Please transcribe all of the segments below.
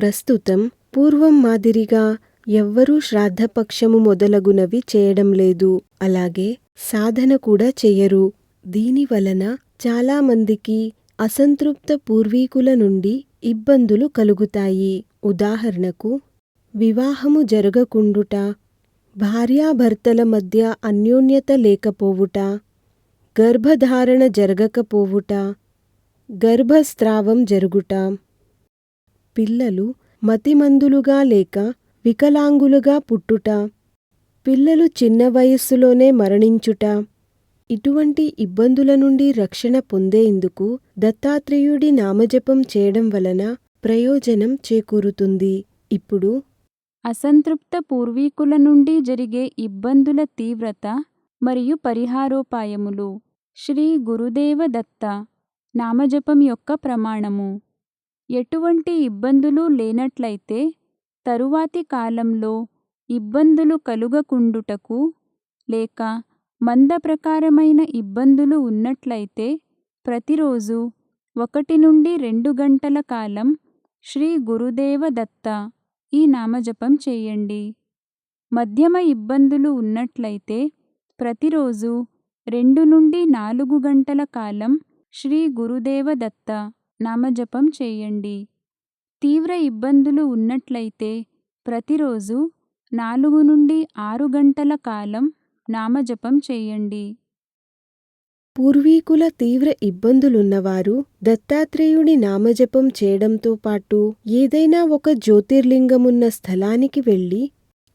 ప్రస్తుతం పూర్వం మాదిరిగా ఎవ్వరూ శ్రాద్ధపక్షము మొదలగునవి చేయడం లేదు. అలాగే సాధన కూడా చెయ్యరు. దీనివలన చాలామందికి అసంతృప్త పూర్వీకుల నుండి ఇబ్బందులు కలుగుతాయి. ఉదాహరణకు వివాహము జరగకుండుట భార్యాభర్తల మధ్య అన్యోన్యత లేకపోవుట గర్భధారణ జరగకపోవుట గర్భస్రావం జరుగుట. పిల్లలు మతిమందులుగా లేక వికలాంగులుగా పుట్టుట పిల్లలు చిన్న వయస్సులోనే మరణించుట ఇటువంటి ఇబ్బందుల నుండి రక్షణ పొందేందుకు దత్తాత్రేయుడి నామజపం చేయడం వలన ప్రయోజనం చేకూరుతుంది. ఇప్పుడు అసంతృప్త పూర్వీకుల నుండి జరిగే ఇబ్బందుల తీవ్రత మరియు పరిహారోపాయములు. శ్రీ గురుదేవ దత్త నామజపం యొక్క ప్రమాణము. ఎటువంటి ఇబ్బందులు లేనట్లయితే తరువాతి కాలంలో ఇబ్బందులు కలుగకుండుటకు లేక మందప్రకారమైన ఇబ్బందులు ఉన్నట్లయితే ప్రతిరోజు ఒకటి నుండి రెండు గంటల కాలం శ్రీ గురుదేవ దత్త ఈ నామజపం చేయండి. మధ్యమ ఇబ్బందులు ఉన్నట్లయితే ప్రతిరోజు రెండు నుండి నాలుగు గంటల కాలం శ్రీ గురుదేవ దత్త నామజపం చేయండి. తీవ్ర ఇబ్బందులు ఉన్నట్లయితే ప్రతిరోజు నాలుగు నుండి ఆరు గంటల కాలం నామజపం చేయండి. పూర్వీకుల తీవ్ర ఇబ్బందులున్నవారు దత్తాత్రేయుడి నామజపం చేయడంతో పాటు ఏదైనా ఒక జ్యోతిర్లింగమున్న స్థలానికి వెళ్ళి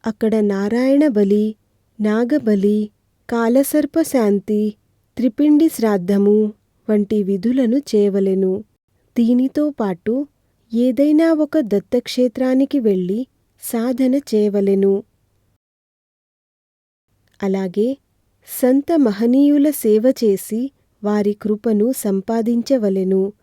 అక్కడ నారాయణ బలి నాగబలి కాలసర్ప శాంతి త్రిపిండి శ్రాద్ధము వంటి విధులను చేయవలెను. దీనితో పాటు ఏదైనా ఒక దత్తక్షేత్రానికి వెళ్ళి సాధన చేయవలెను. అలాగే సంత మహనీయుల సేవ చేసి వారి కృపను సంపాదించవలెను.